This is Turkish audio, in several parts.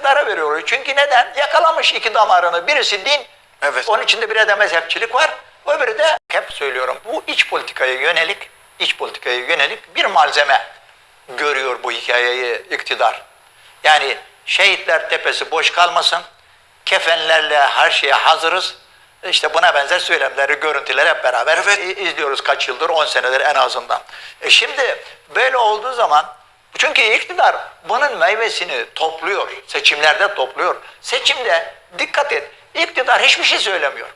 iktidara veriyor. Çünkü neden? Yakalamış iki damarını. Birisi din, Evet. onun içinde bir de mezhepçilik var. Öbürü de hep söylüyorum bu iç politikaya yönelik, iç politikaya yönelik bir malzeme görüyor bu hikayeyi iktidar. Yani şehitler tepesi boş kalmasın, kefenlerle her şeye hazırız. İşte buna benzer söylemleri, görüntüleri hep beraber i- izliyoruz kaç yıldır, 10 senedir en azından. E şimdi böyle olduğu zaman, çünkü iktidar bunun meyvesini topluyor, seçimlerde topluyor. Seçimde dikkat et, iktidar hiçbir şey söylemiyor.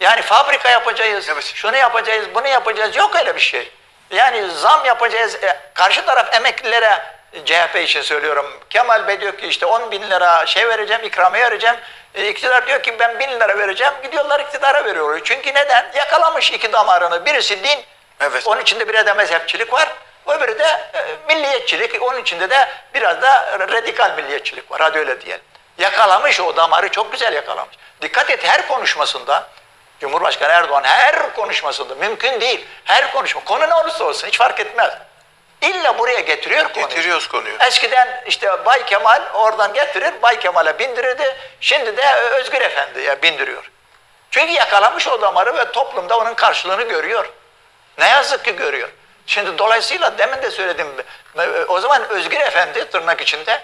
Yani fabrika yapacağız, Evet. şunu yapacağız, bunu yapacağız. Yok öyle bir şey. Yani zam yapacağız. E, karşı taraf emeklilere CHP için söylüyorum. Kemal Bey diyor ki işte 10 bin lira şey vereceğim, ikramiye vereceğim. E, iktidar diyor ki ben bin lira vereceğim. Gidiyorlar iktidara veriyorlar. Çünkü neden? Yakalamış iki damarını. Birisi din, Evet. onun içinde bir de mezhepçilik var. Öbürü de e, milliyetçilik. Onun içinde de biraz da radikal milliyetçilik var. Hadi öyle diyelim. Yakalamış o damarı çok güzel yakalamış. Dikkat et her konuşmasında Cumhurbaşkanı Erdoğan her konuşmasında mümkün değil. Her konuşma konu ne olursa olsun hiç fark etmez. İlla buraya getiriyor konuyu. Getiriyoruz konuyu. Eskiden işte Bay Kemal oradan getirir, Bay Kemal'e bindirirdi. Şimdi de Özgür Efendi'ye bindiriyor. Çünkü yakalamış o damarı ve toplumda onun karşılığını görüyor. Ne yazık ki görüyor. Şimdi dolayısıyla demin de söyledim. O zaman Özgür Efendi tırnak içinde